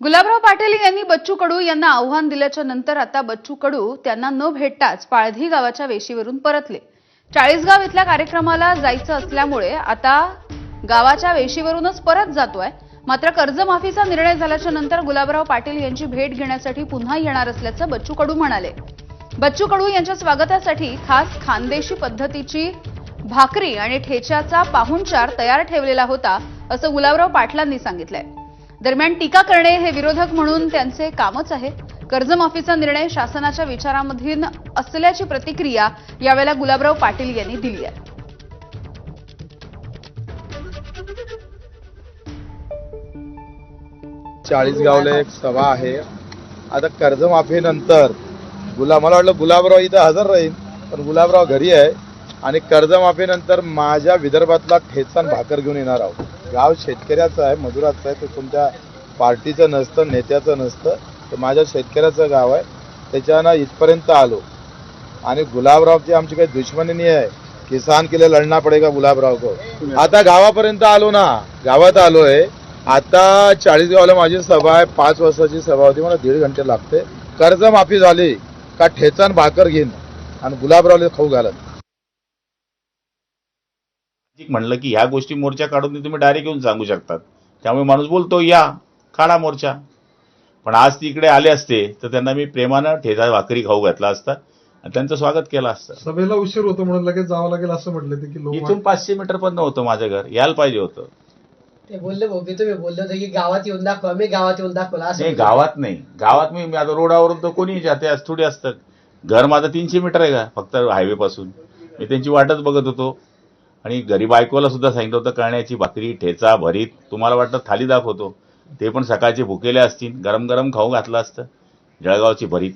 गुलाबराव पाटील यांनी बच्चू कडू यांना आव्हान दिल्याच्या नंतर आता बच्चू कडू त्यांना न भेटताच पाळधी गावाच्या वेशीवरून परतले. चाळीसगाव इथल्या कार्यक्रमाला जायचं असल्यामुळे आता गावाच्या वेशीवरूनच परत जातोय. मात्र कर्जमाफीचा निर्णय झाल्याच्यानंतर गुलाबराव पाटील यांची भेट घेण्यासाठी पुन्हा येणार असल्याचं बच्चू कडू म्हणाले. बच्चू कडू यांच्या स्वागतासाठी खास खानदेशी पद्धतीची भाकरी आणि ठेच्याचा पाहुणचार तयार ठेवलेला होता असं गुलाबराव पाटलांनी सांगितलंय. दरम्यान टीका करणे हे विरोधक म्हणून त्यांचे कामच आहे कर्जमाफीचा निर्णय शासनाच्या विचारामधील असल्याची प्रतिक्रिया यावेळेला गुलाबराव पाटील यांनी दिली आहे. चाळीसगावला एक सभा आहे. आता कर्जमाफीनंतर गुलाब मला वाटलं गुलाबराव इथं हजर राहील पण गुलाबराव घरी आहे. आणि कर्जमाफीनंतर माझ्या विदर्भातला ठेचण भाकर घेऊन येणार आहोत. गाव शेतकऱ्याचं आहे मजुराचं आहे ते तुमच्या पार्टीचं नसतं नेत्याचं नसतं ते माझ्या शेतकऱ्याचं गाव आहे. त्याच्यानं इथपर्यंत आलो. आणि गुलाबरावची आमची काही दुश्मनी नाही आहे किसान के लिए लढना पडेगा गुलाबराव को आता गावापर्यंत आलो ना गावात आलोय. आता चाळीसगावला माझी सभा आहे पाच वाजताची सभा होती मला दीड घंटे लागते. कर्जमाफी झाली का ठेचान भाकर घेईन. आणि गुलाबरावला खाऊ घालत. सामाजिक म्हणलं की ह्या गोष्टी मोर्चा काढून तुम्ही डायरेक्ट येऊन सांगू शकतात. त्यामुळे माणूस बोलतो या काढा मोर्चा. पण आज ती इकडे आले असते तर त्यांना मी प्रेमानं ठेचा भाकरी खाऊ घातला असता आणि त्यांचं स्वागत केलं असतं. सभेला उशीर होतो म्हणून लगेच जावं लागेल असं म्हटलं ते की इथून पाचशे मीटर पण होतं माझं घर यायला पाहिजे होतं. ते बोलले भाऊ की तुम्ही बोलले होते की गावात येऊन दाखवा मी गावात येऊन दाखवला असं. गावात नाही. गावात मी मी आता रोडावरून तर कोणी जाते आज थोडी असतं घर माझं तीनशे मीटर आहे का? फक्त हायवे पासून. मी त्यांची वाटच बघत होतो. आणि घरी बायकोला सुद्धा सांगितलं होतं कळण्याची भाकरी ठेचा भरीत तुम्हाला वाटतं थाली दाखवतो ते पण सकाळचे भुकेले असतील गरम गरम खाऊ घातलं असतं. जळगावची भरीत.